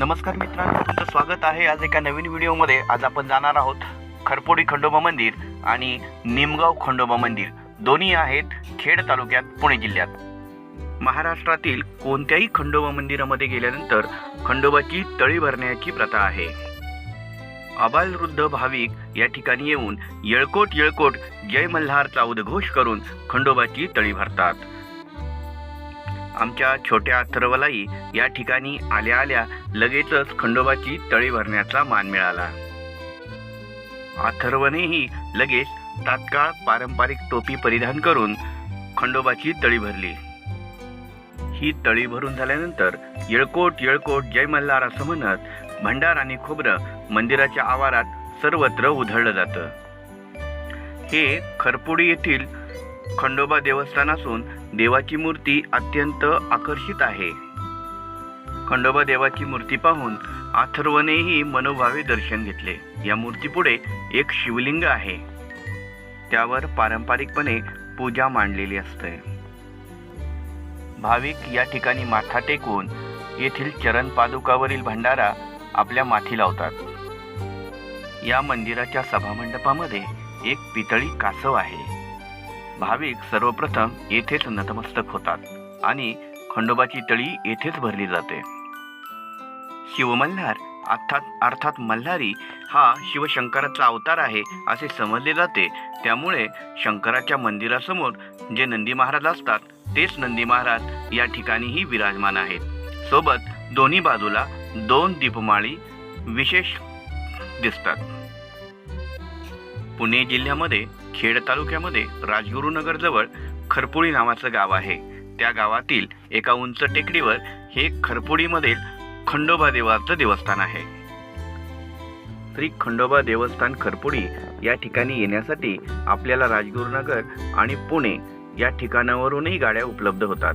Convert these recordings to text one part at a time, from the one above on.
नमस्कार मित्रांनो तुमचं स्वागत आहे आज एका नवीन व्हिडिओमध्ये. आज आपण जाणार आहोत खरपोडी खंडोबा मंदिर आणि निमगाव खंडोबा मंदिर. दोन्ही आहेत खेड तालुक्यात पुणे जिल्ह्यात. महाराष्ट्रातील कोणत्याही खंडोबा मंदिरामध्ये गेल्यानंतर खंडोबाची तळी भरण्याची प्रथा आहे. अबालवृद्ध भाविक या ठिकाणी येऊन येळकोट येळकोट जय मल्हारचा उद्घोष करून खंडोबाची तळी भरतात. आमच्या छोट्या अथर्वलाही या ठिकाणी आल्या आल्या लगेचच खंडोबाची तळी भरण्याचा मान मिळाला. अथर्वनेही लगेच तात्काळ पारंपरिक टोपी परिधान करून खंडोबाची तळी भरली. ही तळी भरून झाल्यानंतर येळकोट येळकोट जय मल्हार असं म्हणत भंडार आणि खोबरं मंदिराच्या आवारात सर्वत्र उधळलं जातं. हे खरपुडी येथील खंडोबा देवस्थान असून देवाची मूर्ती अत्यंत आकर्षित आहे. खंडोबा देवाची मूर्ती पाहून अथर्वनेही मनोभावे दर्शन घेतले. या मूर्तीपुढे एक शिवलिंग आहे. त्यावर पारंपरिकपणे पूजा मांडलेली असते. भाविक या ठिकाणी माथा टेकून येथील चरण पादुकावरील भंडारा आपल्या माथी लावतात. या मंदिराच्या सभामंडपामध्ये एक पितळी कासव आहे. भाविक सर्वप्रथम येथेच नतमस्तक होतात आणि खंडोबाची तळी येथेच भरली जाते. शिवमल्हार अर्थात अर्थात मल्हारी हा शिवशंकराचा अवतार आहे असे समजले जाते. त्यामुळे शंकराच्या मंदिरासमोर जे नंदी महाराज असतात तेच नंदी महाराज या ठिकाणीही विराजमान आहेत. सोबत दोन्ही बाजूला दोन दीपमाळी विशेष दिसतात. पुणे जिल्ह्यामध्ये खेड तालुक्यामध्ये राजगुरुनगरजवळ खरपुडी नावाचं गाव आहे. त्या गावातील एका उंच टेकडीवर हे खरपुडीमधील खंडोबा देवाचं देवस्थान आहे. श्री खंडोबा देवस्थान खरपुडी या ठिकाणी येण्यासाठी आपल्याला राजगुरुनगर आणि पुणे या ठिकाणावरूनही गाड्या उपलब्ध होतात.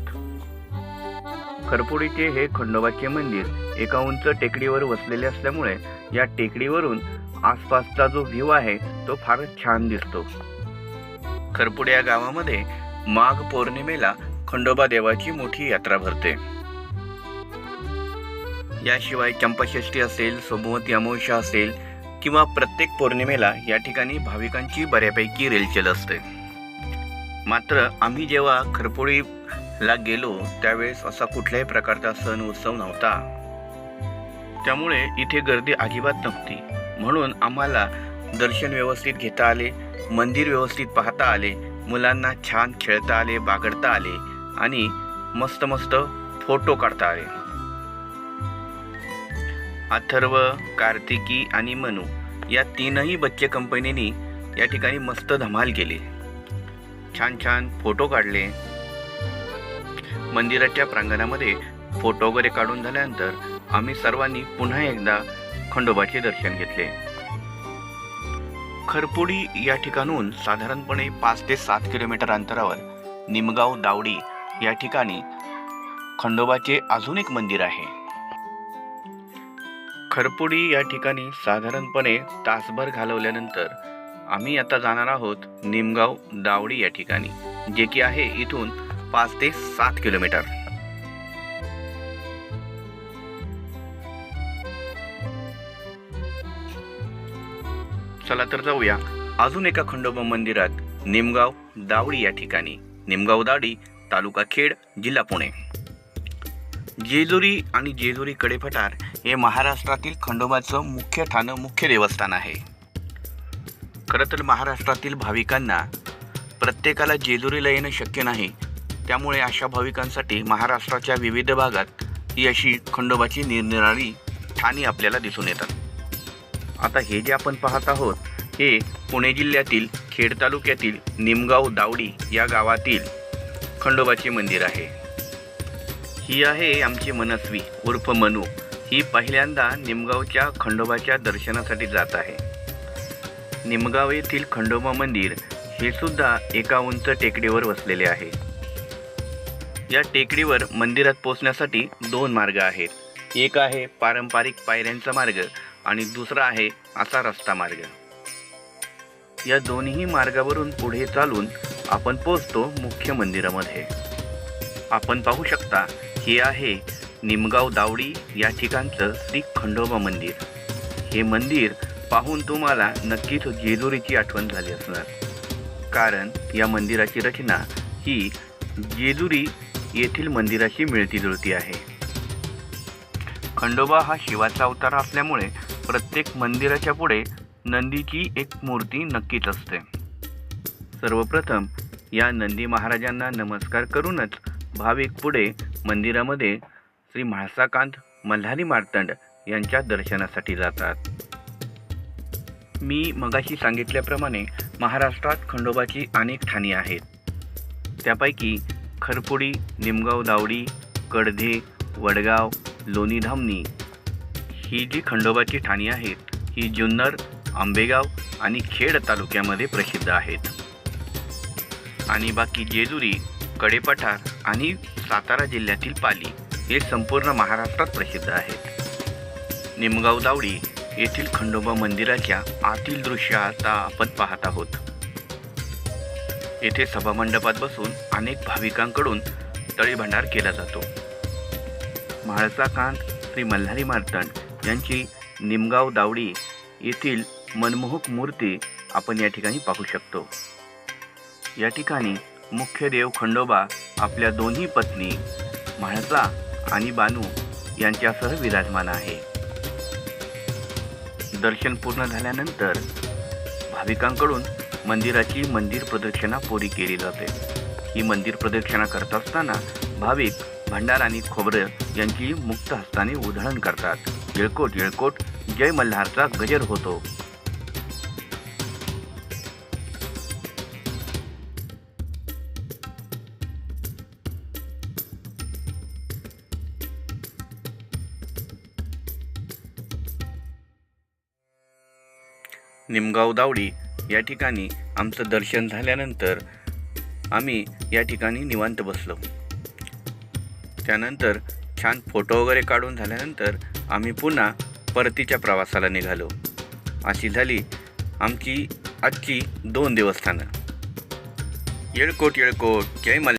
खरपुडीचे हे खंडोबाचे मंदिर एका उंच टेकडीवर वसलेले असल्यामुळे या टेकडीवरून आसपासचा जो व्ह्यू आहे तो फारच छान दिसतो. खरपुड या गावामध्ये माघ पौर्णिमेला खंडोबा देवाची मोठी यात्रा भरते. याशिवाय चंपाषष्ठी असेल सोमवती अमावस्या असेल किंवा प्रत्येक पौर्णिमेला या ठिकाणी भाविकांची बऱ्यापैकी रेलचेल असते. मात्र आम्ही जेव्हा खरपुडीला गेलो त्यावेळेस असा कुठल्याही प्रकारचा सण उत्सव नव्हता. त्यामुळे इथे गर्दी अजिबात नव्हती. म्हणून आम्हाला दर्शन व्यवस्थित घेता आले मंदिर व्यवस्थित पाहता आले मुलांना छान खेळता आले बागडता आले आणि मस्त मस्त फोटो काढता आले. अथर्व कार्तिकी आणि मनू या तीनही बच्चे कंपनीनी या ठिकाणी मस्त धमाल केली. छान छान फोटो काढले. मंदिराच्या प्रांगणामध्ये फोटो वगैरे काढून झाल्यानंतर आम्ही सर्वांनी पुन्हा एकदा खंडोबाचे दर्शन घेतले. खरपुडी या ठिकाणून साधारणपणे पाच ते सात किलोमीटर अंतरावर निमगाव दावडी या ठिकाणी खंडोबाचे अजून एक मंदिर आहे. खरपुडी या ठिकाणी साधारणपणे तासभर घालवल्यानंतर आम्ही आता जाणार आहोत निमगाव दावडी या ठिकाणी जे की आहे इथून पाच ते सात किलोमीटर. चला तर जाऊया अजून एका खंडोबा मंदिरात निमगाव दावडी या ठिकाणी. निमगाव दावडी तालुका खेड जिल्हा पुणे. जेजुरी आणि जेजुरी कडेपठार हे महाराष्ट्रातील खंडोबाचं मुख्य ठाणं मुख्य देवस्थान आहे. खरं तर महाराष्ट्रातील भाविकांना प्रत्येकाला जेजुरीला येणं शक्य नाही. त्यामुळे अशा भाविकांसाठी महाराष्ट्राच्या विविध भागात ही अशी खंडोबाची निरनिराळी ठाणी आपल्याला दिसून येतात. आता हे जे आपण पाहत आहोत हे पुणे जिल्ह्यातील खेड तालुक्यातील निमगाव दावडी या गावातील खंडोबाचे मंदिर आहे. ही आहे आमची मनस्वी उर्फ मनू. ही पहिल्यांदा निमगावच्या खंडोबाच्या दर्शनासाठी जात आहे. निमगाव येथील खंडोबा मंदिर हे सुद्धा एका उंच टेकडीवर वसलेले आहे. या टेकडीवर मंदिरात पोहोचण्यासाठी दोन मार्ग आहेत. एक आहे पारंपरिक पायऱ्यांचा मार्ग आणि दुसरा आहे असा रस्ता मार्ग. या दोन्ही मार्गावरून पुढे चालून आपण पोचतो मुख्य मंदिरामध्ये. आपण पाहू शकता हे आहे निमगाव दावडी या ठिकाणचं श्री खंडोबा मंदिर. हे मंदिर पाहून तुम्हाला नक्कीच जेजुरीची आठवण झाली असणार. कारण या मंदिराची रचना ही जेजुरी येथील मंदिराशी मिळती जुळती आहे. खंडोबा हा शिवाचा अवतार असल्यामुळे प्रत्येक मंदिराच्या पुढे नंदीची एक मूर्ती नक्कीच असते. सर्वप्रथम या नंदी महाराजांना नमस्कार करूनच भाविक पुढे मंदिरामध्ये श्री म्हाळसाकांत मल्हारी मार्तंड यांच्या दर्शनासाठी जातात. मी मगाशी सांगितल्याप्रमाणे महाराष्ट्रात खंडोबाची अनेक ठाणी आहेत. त्यापैकी खरपुडी निमगाव दावडी कडधे वडगाव लोणी धामणी ही जी खंडोबाची ठाणी आहेत ही जुन्नर आंबेगाव आणि खेड तालुक्यामध्ये प्रसिद्ध आहेत. आणि बाकी जेजुरी कडेपठार आणि सातारा जिल्ह्यातील पाली हे संपूर्ण महाराष्ट्रात प्रसिद्ध आहेत. निमगाव दावडी येथील खंडोबा मंदिराच्या आतील दृश्य आता आपण पाहत आहोत. येथे सभामंडपात बसून अनेक भाविकांकडून तळीभंडार केला जातो. म्हाळसा कांत श्री मल्हारी मार्तंड यांची निमगाव दावडी येथील मनमोहक मूर्ती आपण या ठिकाणी पाहू शकतो. या ठिकाणी मुख्य देव खंडोबा आपल्या दोन्ही पत्नी म्हाळसा आणि बानू यांच्यासह विराजमान आहे. दर्शन पूर्ण झाल्यानंतर भाविकांकडून मंदिराची मंदिर प्रदक्षिणा पुरी केली जाते. ही मंदिर प्रदक्षिणा करत असताना भाविक भंडार आणि खोबरं यांची मुक्त हस्ताने उधळण करतात. येळकोट येळकोट जय मल्हारचा गजर होतो. निमगाव दावडी या ठिकाणी आमचं दर्शन झाल्यानंतर आम्ही या ठिकाणी निवांत बसलो. त्यानंतर छान फोटो वगैरे काढून झाल्यानंतर आम्ही पुन्हा परतीच्या प्रवासाला निघालो. अशी झाली आमची आजची दोन देवस्थानं. येळकोट येळकोट. जय मल